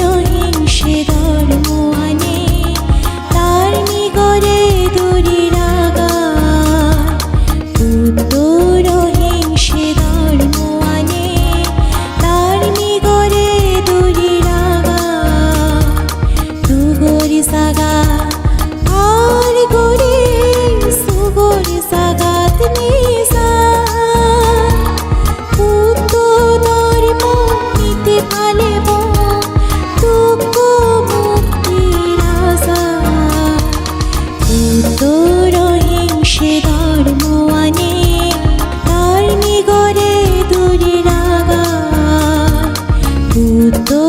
রহিম সেবা 不懂